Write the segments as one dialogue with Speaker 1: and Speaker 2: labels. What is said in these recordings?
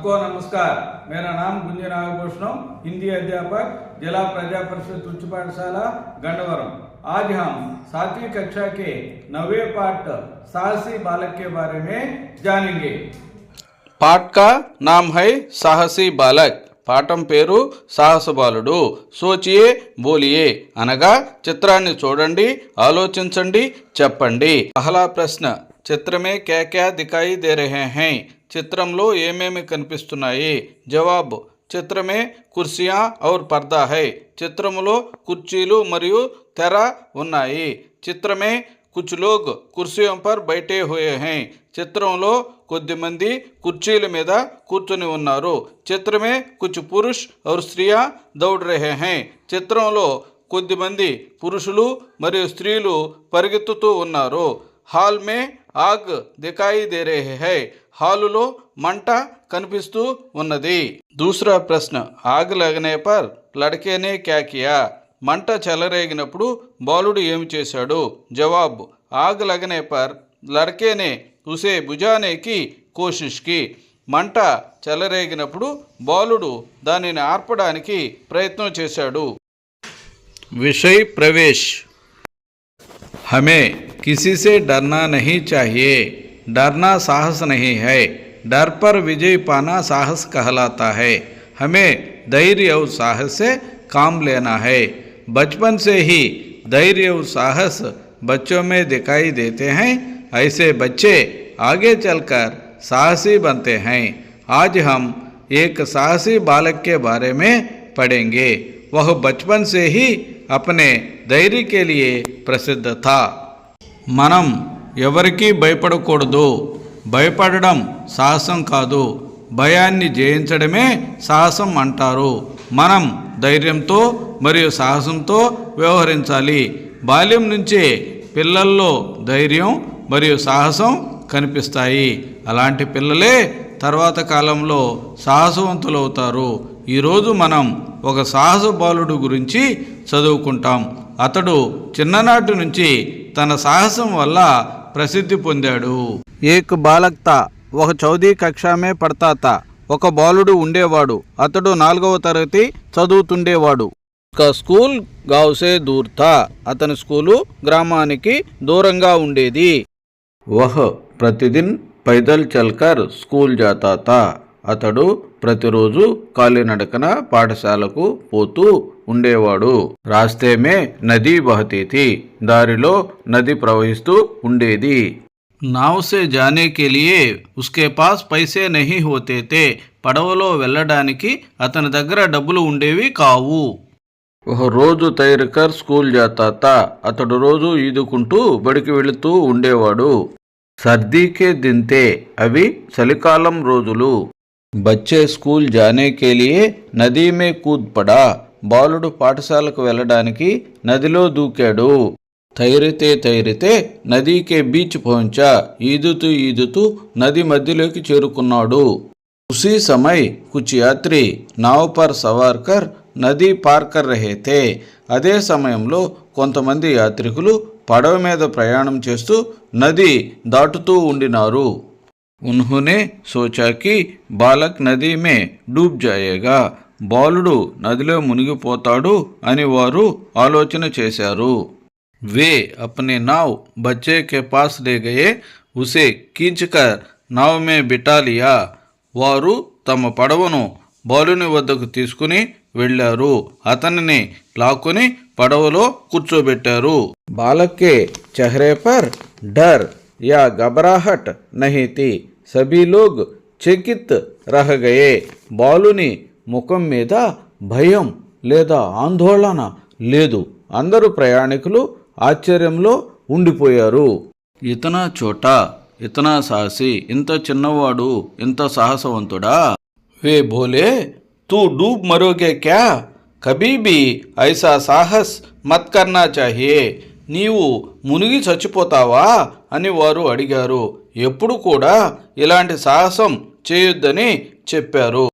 Speaker 1: सबको नमस्कार मेरा नाम गुंज नागभूषणम हिंदी अध्यापक जिला प्रजा परिषद उच्च पाठशाला गंडवरम आज हम सातवीं कक्षा के नवे पाठ साहसी बालक के बारे में जानेंगे
Speaker 2: పాఠ్ కా నామ్ హై సాహసి బాలక్ పాఠం పేరు సాహస బాలుడు సోచియే బోలియే అనగా చిత్రాన్ని చూడండి ఆలోచించండి చెప్పండి పహలా ప్రశ్న చిత్రమే క్యా క్యా దికాయి దే రహే హై చిత్రంలో ఏమేమి కనిపిస్తున్నాయి జవాబు చిత్రమే కుర్సియా ఔర్ పర్దా హై చిత్రములో కుర్చీలు మరియు తెర ఉన్నాయి। చిత్రమే కుచ్ లోగ్ కుర్సీయం పర్ బైఠే హుయే హై। చిత్రంలో కొద్దిమంది కుర్చీల మీద కూర్చొని ఉన్నారు। చిత్రమే కుచ్ పురుష్ ఔర్ స్త్రీయా దౌడ్ రహే హై। చిత్రంలో కొద్దిమంది పురుషులు మరియు స్త్రీలు పరిగెత్తుతూ ఉన్నారు। హాల్ మే ఆగ్ దికాయి దే రహే హై. హాలులో మంట కనిపిస్తూ ఉన్నది. దూసరా ప్రశ్న. ఆగ్ లగనే పర్ లడకేనే క్యాకియా మంట చెలరేగినప్పుడు బాలుడు ఏమి చేశాడు? జవాబు. ఆగ్ లగనే పర్ లడకేనే ఉసే భుజానేకి కోషిష్కి. మంట చెలరేగినప్పుడు బాలుడు దానిని ఆర్పడానికి ప్రయత్నం చేశాడు. విషయ్ ప్రవేశ్. హమే किसी से डरना नहीं चाहिए। डरना साहस नहीं है। डर पर विजय पाना साहस कहलाता है। हमें धैर्य और साहस से काम लेना है। बचपन से ही धैर्य और साहस बच्चों में दिखाई देते हैं। ऐसे बच्चे आगे चलकर साहसी बनते हैं। आज हम एक साहसी बालक के बारे में पढ़ेंगे। वह बचपन से ही अपने धैर्य के लिए प्रसिद्ध था। మనం ఎవరికీ భయపడకూడదు. భయపడడం సాహసం కాదు. భయాన్ని జయించడమే సాహసం అంటారు. మనం ధైర్యంతో మరియు సాహసంతో వ్యవహరించాలి. బాల్యం నుంచే పిల్లల్లో ధైర్యం మరియు సాహసం కనిపిస్తాయి. అలాంటి పిల్లలే తర్వాత కాలంలో సాహసవంతులవుతారు. ఈరోజు మనం ఒక సాహస బాలుడు గురించి చదువుకుంటాం. అతడు చిన్ననాటి నుంచి తన సాహసం వల్ల ప్రసిద్ధి పొందాడు. ఏక్ బాలక్ తా ఒక చౌదీ కక్షామే పడతా తా ఒక బాలుడు ఉండేవాడు. అతడు నాలుగవ తరగతి చదువుతుండేవాడు. ఒక స్కూల్ గావ్సే దూర్ థా అతని స్కూలు గ్రామానికి దూరంగా ఉండేది. వహ్ ప్రతిదిన్ పైదల్ చల్కర్ స్కూల్ జాతా తా అతడు ప్రతిరోజు కాలినడకన పాఠశాలకు పోతూ ఉండేవాడు. రాస్తేమే నది బహతీతి దారిలో నది ప్రవహిస్తూ ఉండేది. నావ్ సే జానే కే లియే ఉస్కే పాస్ పైసే నహి హోతే తే పడవలో వెళ్ళడానికి అతని దగ్గర డబ్బులు ఉండేవి కావు. ఒక రోజు తయారుకర్ స్కూల్ జాతాత అతడు రోజు ఈదుకుంటూ బడికి వెళుతూ ఉండేవాడు. సర్దీకే దింతే అవి చలికాలం రోజులు. బచ్చే స్కూల్ జానే కే లియే నదీ మే కూద్ బాలుడు పాఠశాలకు వెళ్ళడానికి నదిలో దూకాడు. తైరితే తైరితే నదీకే బీచ్ పోంచా ఈదుతూ ఈదుతూ నది మధ్యలోకి చేరుకున్నాడు. ఉసీ సమయ్ కుచ్ యాత్రి నావ్ పర్ సవార్ కర్ నదీ పార్ అదే సమయంలో కొంతమంది యాత్రికులు పడవ మీద ప్రయాణం చేస్తూ నది దాటుతూ ఉండినారు. ఉన్హునే సోచాకి బాలక్ నదీ మే డూబ్ జాయేగా. బాలుడు నదిలో మునిగిపోతాడు అని వారు ఆలోచన చేశారు वे अपने नाव बच्चे के पास ले गए उसे खींचकर नाव में बिठा लिया వారు తమ పడవను బాలుని వద్దకు తీసుకుని వెళ్ళారు అతనిని లాక్కుని పడవలో కూర్చోబెట్టారు బాలకే చెహరే పర్ డర్ యా घबराहट नहीं थी सभी लोग చకిత్ రహ గయే బాలుని ముఖం మీద భయం లేదా ఆందోళన లేదు. అందరూ ప్రయాణికులు ఆశ్చర్యంలో ఉండిపోయారు. ఇతనా చోట ఇతనా సాహసి ఇంత చిన్నవాడు ఇంత సాహసవంతుడా? వే భోలే తూ డూబ్ మరోగే క్యా? కబీబీ ఐసా సాహస్ మత్ కర్నా చాహియే. నీవు మునిగి చచ్చిపోతావా? అని వారు అడిగారు. ఎప్పుడు కూడా ఇలాంటి సాహసం చేయొద్దని చెప్పారు.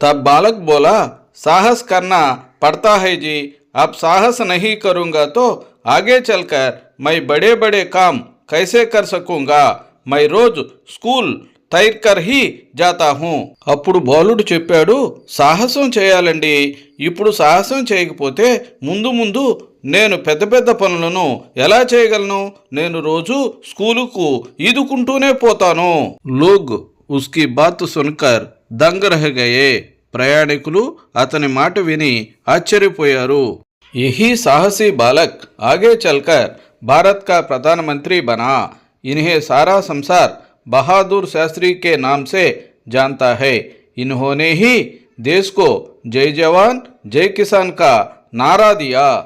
Speaker 2: तब बालक बोला साहस करना पड़ता है जी अब साहस नहीं करूँगा तो आगे चलकर मैं बड़े बड़े काम कैसे कर सकूँगा मैं रोज स्कूल తైర్ కర్ హీ జాతా హూ అప్పుడు బాలుడు చెప్పాడు సాహసం చేయాలండి ఇప్పుడు సాహసం చేయకపోతే ముందు ముందు నేను పెద్ద పెద్ద పనులను ఎలా చేయగలను నేను రోజు స్కూలుకు ఈదుకుంటూనే పోతాను లోగ్ ఉస్కి బాత్ సున్కర్ దంగరహగయే. ప్రయాణికులు అతని మాట విని ఆశ్చర్యపోయారు. ఇహి సాహసీ బాలక్ ఆగే చల్కర్ భారత్ కా ప్రధానమంత్రి బనా. ఇన్హే సారా సంసార్ బహాదూర్ శాస్త్రి కే నామ్ సే జాంతా హై. ఇన్హోనే హీ దేశ్ కో జై జవాన్ జై కిసాన్ కా నారా దియా.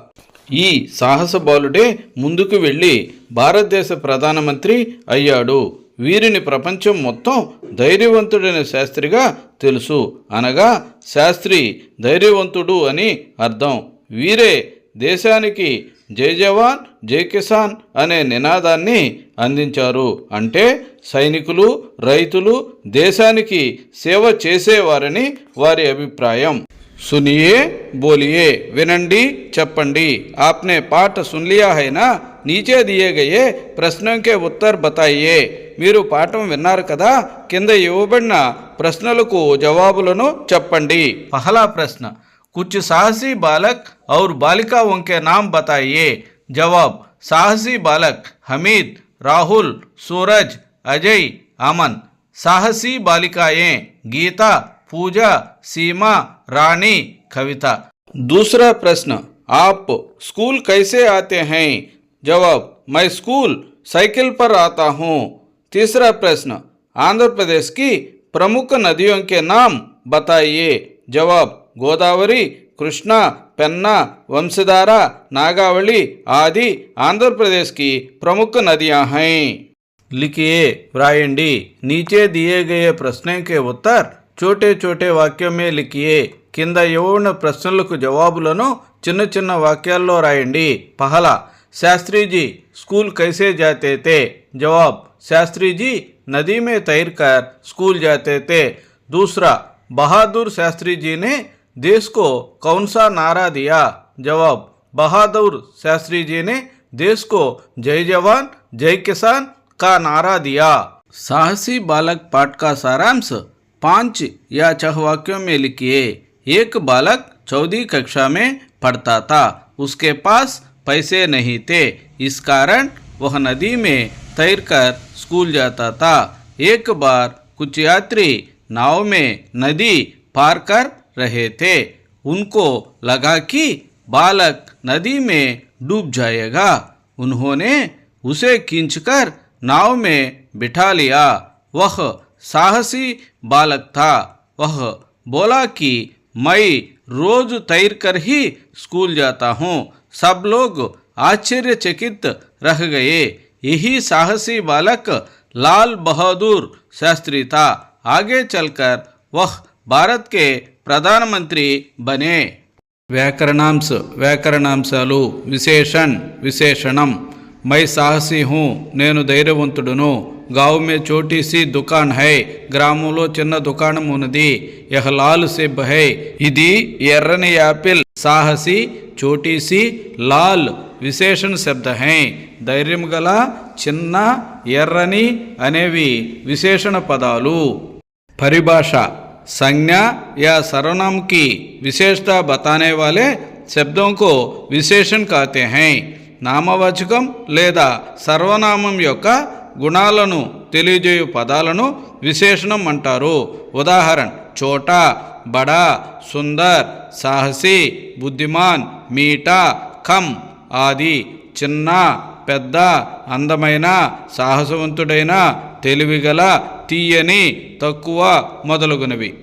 Speaker 2: ఈ సాహస బాలుడే ముందుకు వెళ్ళి భారతదేశ ప్రధానమంత్రి అయ్యాడు. వీరిని ప్రపంచం మొత్తం ధైర్యవంతుడైన శాస్త్రిగా తెలుసు అనగా శాస్త్రి ధైర్యవంతుడు అని అర్థం వీరే దేశానికి జై జవాన్ జై కిసాన్ అనే నినాదాన్ని అందించారు అంటే సైనికులు రైతులు దేశానికి సేవ చేసేవారని వారి అభిప్రాయం सुनिए बोलिए विनंडी चप्पंडी आपने पाठ सुन लिया है ना नीचे दिए गए ప్రశ్నों के उत्तर बताइए మీరు పాఠం విన్నారు కదా కింద ఇవ్వబడిన ప్రశ్నలకు జవాబులను చెప్పండి పహలా ప్రశ్న कुछ साहसी बालक और बालिकाओं के नाम बताइए जवाब साहसी बालक हमीद राहुल सूरज अजय अमन साहसी बालिकाएं गीता पूजा सीमा रानी कविता दूसरा प्रश्न आप स्कूल कैसे आते हैं जवाब मैं स्कूल साइकिल पर आता हूँ तीसरा प्रश्न आंध्र प्रदेश की प्रमुख नदियों के नाम बताइए जवाब गोदावरी कृष्णा पेन्ना वंशधारा नागावली आदि आंध्र प्रदेश की प्रमुख नदियां हैं लिखिए व्रायंडी नीचे दिए गए प्रश्नों के उत्तर छोटे छोटे वाक्यों में लिखिए కింద ఇవ్వబడిన ప్రశ్నలకు జవాబులను చిన్న చిన్న వాక్యాల్లో రాయండి పహలా शास्त्री जी, स्कूल कैसे जाते थे? जवाब, शास्त्री जी, नदी में तैर कर स्कूल जाते थे। दूसरा, बहादुर शास्त्री जी ने देश को कौन सा नारा दिया? जवाब, बहादुर शास्त्री जी ने देश को जय जवान, जय किसान का नारा दिया। साहसी बालक पाठ का सारांश पाँच या छह वाक्यों में लिखिए। एक बालक चौदह कक्षा में पढ़ता था। उसके पास पैसे नहीं थे। इस कारण वह नदी में तैर कर स्कूल जाता था। एक बार कुछ यात्री नाव में नदी पार कर रहे थे। उनको लगा कि बालक नदी में डूब जाएगा। उन्होंने उसे खींचकर नाव में बिठा लिया। वह साहसी बालक था। वह बोला कि, मैं रोज तैर कर ही स्कूल जाता हूँ। सब लोग आश्चर्यचकित रह गए यही साहसी बालक लाल बहादुर शास्त्री था आगे चलकर वह भारत के प्रधानमंत्री बने व्याकरणांश వ్యాకరణాంశాలు విశేషణ్ విశేషణం మై సాహసి హూ నేను ధైర్యవంతుడును గావ్ మే చోటీ సి దుకాన్ హై గ్రామంలో చిన్న దుకాణం ఉన్నది యహ లాల్ సెబ్ హై ఇది ఎర్రని యాపిల్ సాహసి చోటీ సి లాల్ విశేషణ శబ్ద హై ధైర్యం గల చిన్న ఎర్రని అనేవి విశేషణ పదాలు परिभाषा संज्ञा या सर्वनाम की विशेषता बताने वाले शब्दों को विशेषण कहते हैं నామవాచకం లేదా సర్వనామం యొక్క గుణాలను తెలియజేయు పదాలను విశేషణం అంటారు. ఉదాహరణ చోటా బడా సుందర్ సాహసి బుద్ధిమాన్ మీటా కమ్ ఆది చిన్న పెద్ద అందమైన సాహసవంతుడైన తెలివిగల తీయని తక్కువ మొదలగునవి.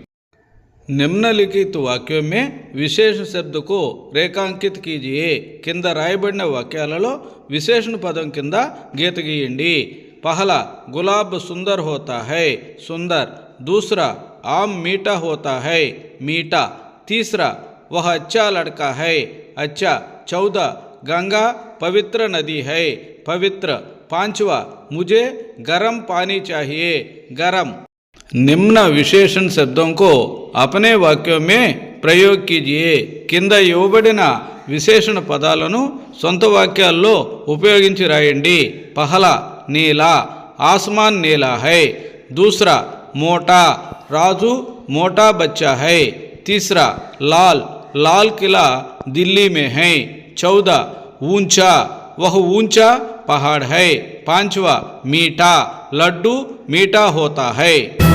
Speaker 2: నిమ్నలిఖిత వాక్యమే విశేష శబ్దకు రేఖాంకిత కీజీ కింద రాయబడిన వాక్యాలలో విశేషణ పదం కింద గీత గీయండి. పహలా గులాబ్ సుందర్ హోతా హై సుందర్ दूसरा आम मीठा होता है मीठा तीसरा वह अच्छा लड़का है अच्छा चौदह गंगा पवित्र नदी है पवित्र पांचवा मुझे गर्म पानी चाहिए गर्म निम्न विशेषण शब्दों को अपने वाक्यों में ప్రయోగ్ कीजिए కింద ఇవ్వబడిన విశేషణ పదాలను సొంత వాక్యాల్లో ఉపయోగించి రాయండి పహలా नीला, आसमान नीला है। दूसरा, मोटा, राजू, मोटा बच्चा है। तीसरा, लाल लाल किला दिल्ली में है। चौदह, ऊँचा, वह ऊँचा पहाड़ है। पांचवा, मीठा, लड्डू, मीठा होता है।